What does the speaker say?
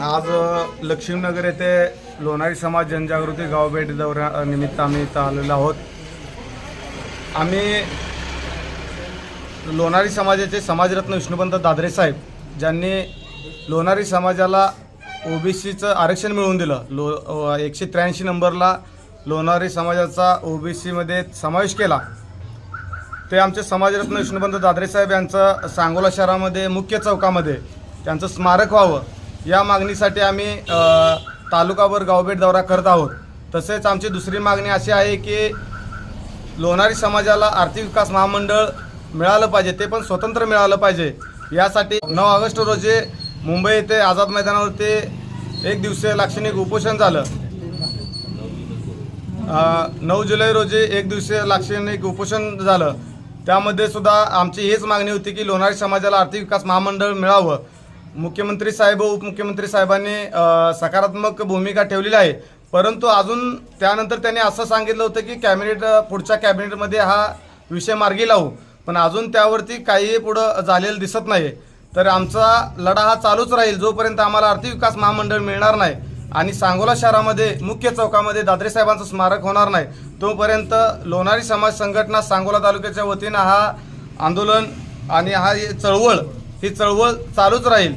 आज लक्ष्मीनगर येथे लोणारी समाज जनजागृती गावभेट दौऱ्या निमित्त आम्ही इथं आलेलो आहोत. आम्ही लोणारी समाजाचे समाजरत्न विष्णुपंत दादरे साहेब ज्यांनी लोणारी समाजाला ओबीसीचं आरक्षण मिळवून दिलं. लो एकशे त्र्याऐंशी नंबरला लोणारी समाजाचा ओबीसीमध्ये समावेश केला. ते आमचे समाजरत्न विष्णुपंत दादरे साहेब यांचं सांगोला शहरामध्ये मुख्य चौकामध्ये त्यांचं स्मारक व्हावं. या मागणीसाठी आम्ही तालुकाभर गावभेट दौरा करत आहोत. तसेच आमची दुसरी मागणी अशी आहे की लोणारी समाजाला आर्थिक विकास महामंडळ मिळालं पाहिजे ते पण स्वतंत्र मिळालं पाहिजे. यासाठी नऊ ऑगस्ट रोजी मुंबई येथे आझाद मैदानावरती एक दिवसीय लाक्षणिक उपोषण झालं. नऊ जुलै रोजी एक दिवसीय लाक्षणिक उपोषण झालं. त्यामध्ये सुद्धा आमची हीच मागणी होती की लोणारी समाजाला आर्थिक विकास महामंडळ मिळावं. मुख्यमंत्री साहेब उपमुख्यमंत्री साहेबांनी सकारात्मक भूमिका ठेवलेली आहे. परंतु अजून त्यानंतर त्यांनी असं सांगितलं होतं की कॅबिनेट पुढच्या कॅबिनेटमध्ये हा विषय मार्गी लावू. पण अजून त्यावरती काहीही पुढं झालेलं दिसत नाही तर आमचा लढा हा चालूच राहील जोपर्यंत आम्हाला आर्थिक विकास महामंडळ मिळणार नाही आणि सांगोला शहरामध्ये मुख्य चौकामध्ये दादरे साहेबांचं स्मारक होणार नाही तोपर्यंत लोणारी समाज संघटना सांगोला तालुक्याच्या वतीनं हा आंदोलन आणि हा ही चळवळ ही चळवळ चालूच राहील.